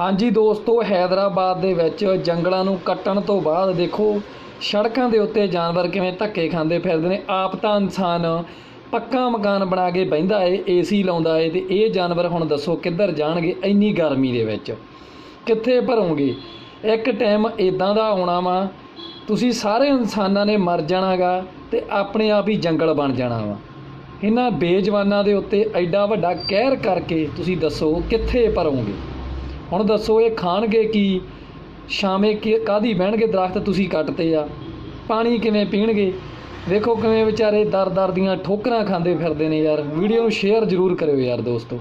ਹਾਂਜੀ ਦੋਸਤੋ, ਹੈਦਰਾਬਾਦ ਦੇ ਵਿੱਚ ਜੰਗਲਾਂ ਨੂੰ ਕੱਟਣ ਤੋਂ ਬਾਅਦ ਦੇਖੋ, ਸੜਕਾਂ ਦੇ ਉੱਤੇ ਜਾਨਵਰ ਕਿਵੇਂ ਧੱਕੇ ਖਾਂਦੇ ਫਿਰਦੇ ਨੇ। ਆਪ ਤਾਂ ਇਨਸਾਨ ਪੱਕਾ ਮਕਾਨ ਬਣਾ ਕੇ ਬਹਿੰਦਾ ਏ, ਏਸੀ ਲਾਉਂਦਾ ਏ, ਤੇ ਇਹ ਜਾਨਵਰ ਹੁਣ ਦੱਸੋ ਕਿੱਧਰ ਜਾਣਗੇ ਇੰਨੀ ਗਰਮੀ ਦੇ ਵਿੱਚ। ਕਿੱਥੇ ਭਰੋਗੇ? ਇੱਕ ਟਾਈਮ ਇਦਾਂ ਦਾ ਆਉਣਾ ਵਾ, ਤੁਸੀਂ ਸਾਰੇ ਇਨਸਾਨਾਂ ਨੇ ਮਰ ਜਾਣਾਗਾ ਤੇ ਆਪਣੇ ਆਪ ਹੀ ਜੰਗਲ ਬਣ ਜਾਣਾ ਵਾ। ਇਹਨਾਂ ਬੇਜਵਾਨਾਂ ਦੇ ਉੱਤੇ ਐਡਾ ਵੱਡਾ ਕਹਿਰ ਕਰਕੇ ਤੁਸੀਂ ਦੱਸੋ ਕਿੱਥੇ ਭਰੋਗੇ? ਹੁਣ ਦੱਸੋ ਇਹ ਖਾਣਗੇ ਕੀ? ਸ਼ਾਮੇ ਕੀ ਕਾਦੀ ਬਹਿਣਗੇ ਦਰਖਤ ਤੁਸੀਂ ਕੱਟਤੇ ਆ? ਪਾਣੀ ਕਿਵੇਂ ਪੀਣਗੇ? ਵੇਖੋ ਕਿਵੇਂ ਵਿਚਾਰੇ ਦਰ ਦਰ ਦੀਆਂ ਠੋਕਰਾਂ ਖਾਂਦੇ ਫਿਰਦੇ ਨੇ ਯਾਰ। ਵੀਡੀਓ ਨੂੰ ਸ਼ੇਅਰ ਜ਼ਰੂਰ ਕਰਿਓ ਯਾਰ ਦੋਸਤੋ।